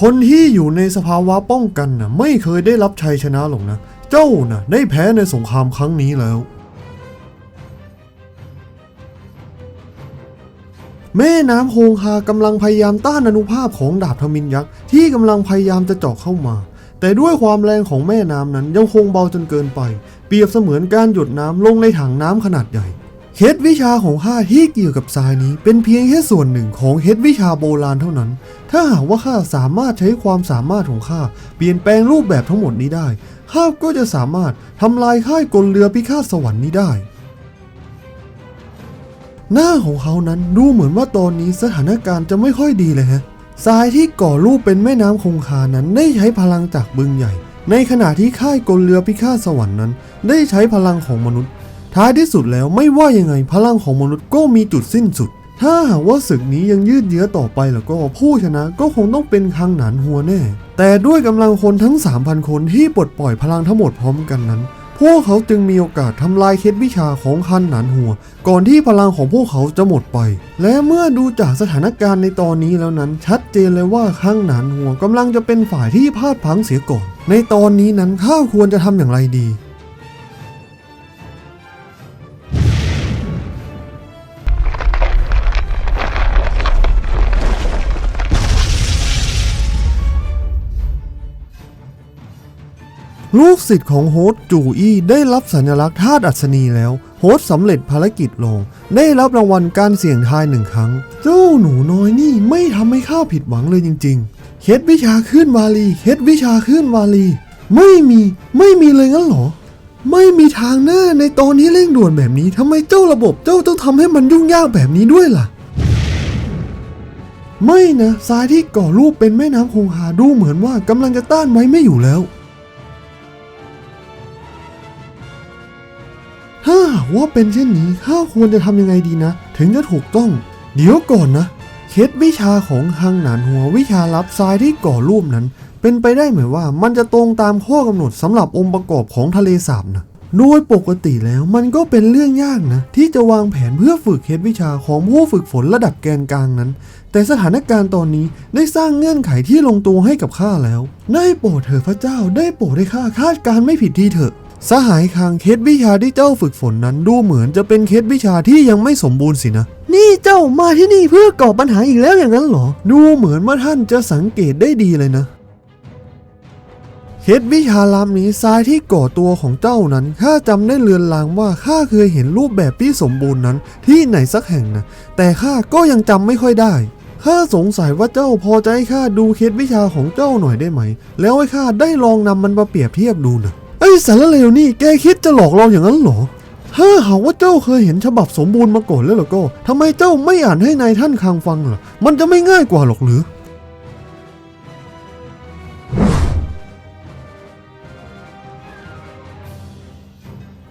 คนที่อยู่ในสภาวะป้องกันนะไม่เคยได้รับชัยชนะหรอกนะ เจ้านะได้แพ้ในสงครามครั้งนี้แล้ว แม่น้ำโฮงคากำลังพยายามต้านอนุภาพของดาบทมินยักษ์ที่กำลังพยายามจะเจาะเข้ามา แต่ด้วยความแรงของแม่น้ำนั้นยังคงเบาจนเกินไป เปรียบเสมือนการหยดน้ำลงในถังน้ำขนาดใหญ่ เคล็ดวิชาของข้าที่เกี่ยวกับทรายนี้ เป็นเพียงแค่ส่วนหนึ่งของเคล็ดวิชาโบราณเท่านั้น ถ้าหากว่าข้าสามารถใช้ความสามารถของข้าเปลี่ยนแปลงรูปแบบทั้งหมดนี้ได้ ข้าก็จะสามารถทำลายค่ายกลเรือพิฆาตสวรรค์นี้ได้ หน้าของเขานั้นดูเหมือนว่าตอนนี้สถานการณ์จะไม่ค่อยดีเลยฮะ ทรายที่ก่อรูปเป็นแม่น้ำคงคานั้นได้ใช้พลังจากบึงใหญ่ ในขณะที่ค่ายกลเรือพิฆาตสวรรค์นั้น ได้ใช้พลังของมนุษย์ ท้ายที่สุดแล้วไม่ว่ายังไงพลังของมนุษย์ก็มีจุดสิ้นสุด ถ้าหากว่าศึกนี้ยังยืดเยื้อต่อไปแล้วก็ผู้ชนะก็คงต้องเป็นคังหนานหัวแน่ แต่ด้วยกำลังคนทั้ง 3,000 คนที่ปลดปล่อยพลังทั้งหมดพร้อมกันนั้น พวกเขาจึงมีโอกาสทำลายเคล็ดวิชาของคันหนานหัว ก่อนที่พลังของพวกเขาจะหมดไป และเมื่อดูจากสถานการณ์ในตอนนี้แล้วนั้น ชัดเจนเลยว่าข้างหนานหัวกำลังจะเป็นฝ่ายที่พลาดพลังเสียก่อน ในตอนนี้นั้นข้าควรจะทำอย่างไรดี ลูกศิษย์ของโฮสจูอี้ได้รับสัญลักษณ์ธาตุอัศนีแล้ว โฮสสำเร็จภารกิจลง ได้รับรางวัลการเสี่ยงทายหนึ่งครั้ง เจ้าหนูน้อยนี่ไม่ทำให้ข้าผิดหวังเลยจริงๆ เคล็ดวิชาขึ้นวาลีเคล็ดวิชาขึ้นวาลี ไม่มีไม่มีเลยงั้นเหรอ ไม่มีทางหน้าในตอนนี้เร่งด่วนแบบนี้ทำไมเจ้าระบบเจ้าต้องทำให้มันยุ่งยากแบบนี้ด้วยล่ะไม่นะทรายที่ก่อรูปเป็นแม่น้ำคงคาดูเหมือนว่ากำลังจะต้านไว้ไม่อยู่แล้ว ว่าเป็นเช่นนี้ข้าควรจะทำยังไงดีนะ ถึงจะถูกต้อง เดี๋ยวก่อนนะ เคล็ดวิชาของฮังหนานหัววิชาลับทรายที่ก่อรูปนั้น เป็นไปได้ไหมว่ามันจะตรงตามข้อกำหนดสำหรับองค์ประกอบของทะเลสาบนะโดยปกติแล้วมันก็เป็นเรื่องยากนะ ที่จะวางแผนเพื่อฝึกเคล็ดวิชาของผู้ฝึกฝนระดับแกนกลางนั้น แต่สถานการณ์ตอนนี้ได้สร้างเงื่อนไขที่ลงตัวให้กับข้าแล้ว ได้โปรดเถิดพระเจ้าได้โปรดให้ข้าคาดการณ์ไม่ผิดทีเถอะ สหายคางเคสวิชาที่เจ้าฝึกฝนนั้นดูเหมือนจะเป็นเคสวิชาที่ยังไม่สมบูรณ์สินะ นี่เจ้ามาที่นี่เพื่อก่อปัญหาอีกแล้วอย่างนั้นเหรอ ดูเหมือนว่าท่านจะสังเกตได้ดีเลยนะ เคสวิชาลามนี้ทรายที่ก่อตัวของเจ้านั้นข้าจำได้เลือนลางว่าข้าเคยเห็นรูปแบบที่สมบูรณ์นั้นที่ไหนสักแห่งนะ แต่ข้าก็ยังจำไม่ค่อยได้ข้าสงสัยว่าเจ้าพอจะให้ข้าดูเคสวิชาของเจ้าหน่อยได้ไหม แล้วให้ข้าได้ลองนำมันมาเปรียบเทียบดูนะ ไอ้สารเลวนี่แกคิดจะหลอกเราอย่างนั้นเหรอ ถ้าหากว่าเจ้าเคยเห็นฉบับสมบูรณ์มาก่อนแล้วล่ะก็ทำไมเจ้าไม่อ่านให้นายท่านคางฟังล่ะ มันจะไม่ง่ายกว่าหรอกหรือ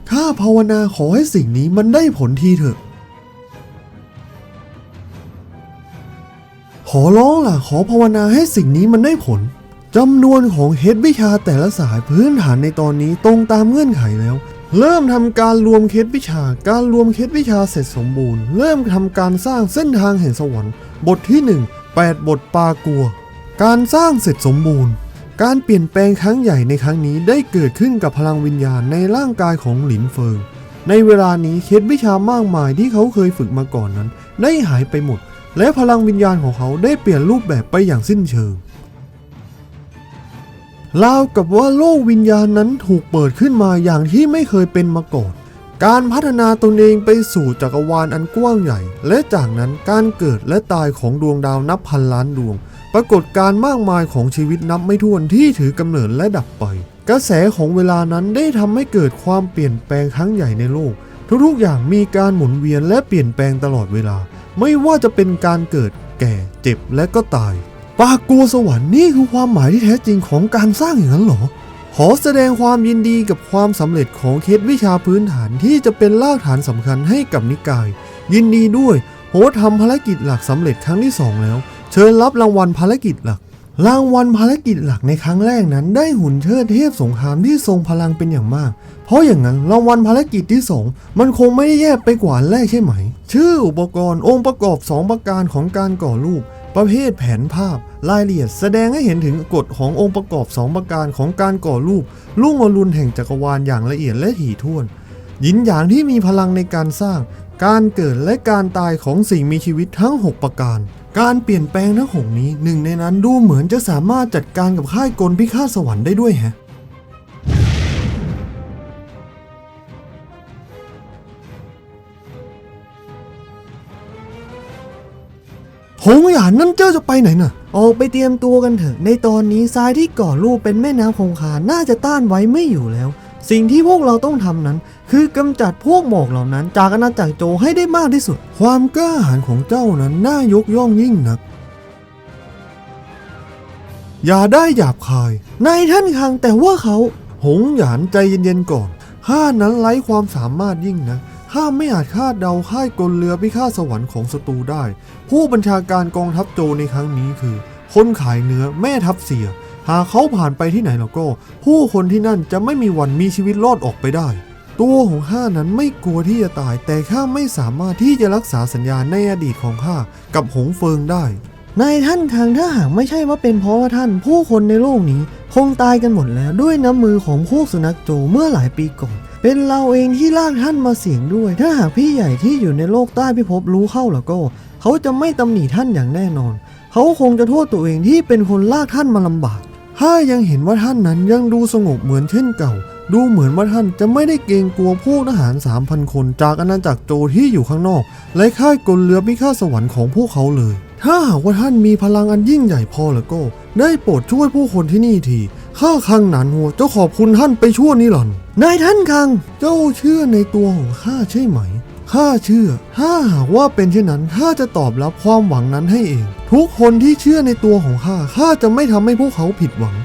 ข้าภาวนาขอให้สิ่งนี้มันได้ผลทีเถอะ ขอร้องล่ะ ขอภาวนาให้สิ่งนี้มันได้ผล จำนวนของเฮดวิชาแต่ละสายพื้นฐานในตอนนี้ตรงตามเงื่อนไขแล้ว เริ่มทำการรวมเคสวิชา การรวมเคสวิชาเสร็จสมบูรณ์ เริ่มทำการสร้างเส้นทางแห่งสวรรค์ บทที่ 1 8 บทปากัว การสร้างเสร็จสมบูรณ์ การเปลี่ยนแปลงครั้งใหญ่ในครั้งนี้ได้เกิดขึ้นกับพลังวิญญาณในร่างกายของหลินเฟิง ในเวลานี้เคล็ดวิชามากมายที่เขาเคยฝึกมาก่อนนั้น ได้หายไปหมด และพลังวิญญาณของเขาได้เปลี่ยนรูปแบบไปอย่างสิ้นเชิง ราวกับว่าโลกวิญญาณนั้นถูกเปิดขึ้นมาอย่างที่ไม่เคยเป็นมาก่อน การพัฒนาตนเองไปสู่จักรวาลอันกว้างใหญ่ และจากนั้นการเกิดและตายของดวงดาวนับพันล้านดวง ปรากฏการ์มากมายของชีวิตนับไม่ถ้วนที่ถือกำเนิดและดับไป กระแสของเวลานั้นได้ทำให้เกิดความเปลี่ยนแปลงครั้งใหญ่ในโลก ทุกๆอย่างมีการหมุนเวียนและเปลี่ยนแปลงตลอดเวลา ไม่ว่าจะเป็นการเกิด แก่ เจ็บและก็ตาย ปากัวสวรรค์นี่คือความหมายที่แท้จริงของการสร้างอย่างนั้นเหรอ ขอแสดงความยินดีกับความสำเร็จของเคสวิชาพื้นฐานที่จะเป็นรากฐานสำคัญให้กับนิกาย ยินดีด้วยโฮสทำภารกิจหลักสำเร็จครั้งที่สองแล้ว เชิญรับรางวัลภารกิจหลัก รางวัลภารกิจหลักในครั้งแรกนั้น ได้หุ่นเชิดเทพสงครามที่ทรงพลังเป็นอย่างมาก เพราะอย่างนั้นรางวัลภารกิจที่สองมันคงไม่ได้แย่ไปกว่าแรกใช่ไหม ชื่ออุปกรณ์องค์ประกอบ 2 ประการของการก่อรูป ประเภทแผนภาพ รายละเอียดแสดงให้เห็นถึงกฎขององค์ประกอบ 2 ประการของการก่อรูปลุ่งอรุณแห่งจักรวาลอย่างละเอียดและถี่ถ้วน ยินหยางที่มีพลังในการสร้าง การเกิดและการตายของสิ่งมีชีวิตทั้ง 6 ประการ การเปลี่ยนแปลงทั้งหกนี้หนึ่งในนั้นดูเหมือนจะสามารถจัดการกับค่ายกลพิฆาตสวรรค์ได้ด้วยแฮะ หงหยานนั่นเจ้าจะไปไหนน่ะ ออกไปเตรียมตัวกันเถอะ ในตอนนี้ทรายที่ก่อรูปเป็นแม่น้ำคงคา น่าจะต้านไว้ไม่อยู่แล้ว สิ่งที่พวกเราต้องทำนั้น คือกำจัดพวกหมอกเหล่านั้น จากอาณาจักรโจให้ได้มากที่สุด ความกล้าหาญของเจ้านั้นน่ายกย่องยิ่งนัก อย่าได้หยาบคายในท่านคังแต่ว่าเขา หงหยานใจเย็นๆก่อนข้านั้นไร้ความสามารถยิ่งนะ ข้าไม่อาจคาดเดาค่ายกลเรือพิฆาตสวรรค์ของศัตรูได้ ผู้บัญชาการกองทัพโจในครั้งนี้คือ คนขายเนื้อแม่ทัพเสีย หากเขาผ่านไปที่ไหนแล้วก็ ผู้คนที่นั่นจะไม่มีวันมีชีวิตรอดออกไปได้ ตัวของข้านั้นไม่กลัวที่จะตาย แต่ข้าไม่สามารถที่จะรักษาสัญญาในอดีตของข้ากับหงเฟิงได้ในท่านคังถ้าหากไม่ใช่ว่าเป็นเพราะว่าท่านผู้คนในโลกนี้ คงตายกันหมดแล้วด้วยน้ำมือของพวกสุนัขโจเมื่อหลายปีก่อน เป็นเราเองที่ลากท่านมาเสี่ยงด้วย ถ้าหากพี่ใหญ่ที่อยู่ในโลกใต้พิภพรู้เข้าแล้วก็ เขาจะไม่ตำหนิท่านอย่างแน่นอน เขาคงจะโทษตัวเองที่เป็นคนลากท่านมาลำบากข้ายังเห็นว่าท่านนั้นยังดูสงบเหมือนเช่นเก่า ดูเหมือนว่าท่านจะไม่ได้เกรงกลัวพวกทหาร 3,000 คนจากอาณาจักรโจที่อยู่ข้างนอก และค่ายกลเรือพิฆาสวรรค์ของพวกเขาเลย ถ้าหากว่าท่านมีพลังอันยิ่งใหญ่พอแล้วก็ ได้โปรดช่วยผู้คนที่นี่ที ข้าคังหนานหัวจะขอบคุณท่านไปชั่วนิรันดร์นายท่านคัง เจ้าเชื่อในตัวของข้าใช่ไหมข้าเชื่อ ถ้าหากว่าเป็นเช่นนั้นข้าจะตอบรับความหวังนั้นให้เอง ทุกคนที่เชื่อในตัวของข้าข้าจะไม่ทำให้พวกเขาผิดหวัง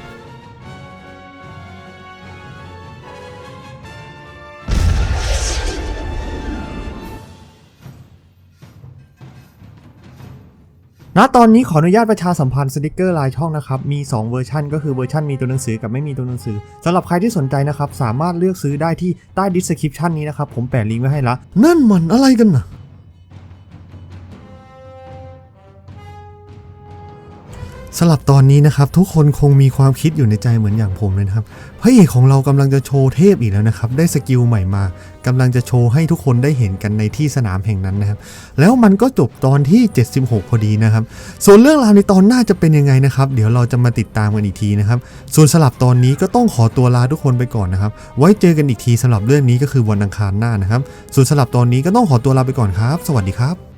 ณตอนนี้ขออนุญาตประชาสัมพันธ์สติกเกอร์ลายช่องนะครับ มี 2 เวอร์ชันก็คือเวอร์ชันมีตัวหนังสือกับไม่มีตัวหนังสือสำหรับใครที่สนใจนะครับ สามารถเลือกซื้อได้ที่ใต้ดิสคริปชันนี้นะครับ ผมแปะลิงก์ไว้ให้ละ นั่นมันอะไรกันนะ สำหรับตอนนี้นะครับทุกคนคงมีความคิดอยู่ในใจเหมือนอย่างผมเลยนะครับพระเอกของเรากำลังจะโชว์เทพอีกแล้วนะครับได้สกิลใหม่มากำลังจะโชว์ให้ทุกคนได้เห็นกันในที่สนามแห่งนั้นนะครับแล้วมันก็จบตอนที่ 76 พอดีนะครับส่วนเรื่องราวในตอนหน้าจะเป็นยังไงนะครับเดี๋ยวเราจะมาติดตามกันอีกทีนะครับส่วนสลับตอนนี้ก็ต้องขอตัวลาทุกคนไปก่อนนะครับไว้เจอกันอีกทีสำหรับเรื่องนี้ก็คือวันอังคารหน้านะครับส่วนสลับตอนนี้ก็ต้องขอตัวลาไปก่อนครับ สวัสดีครับ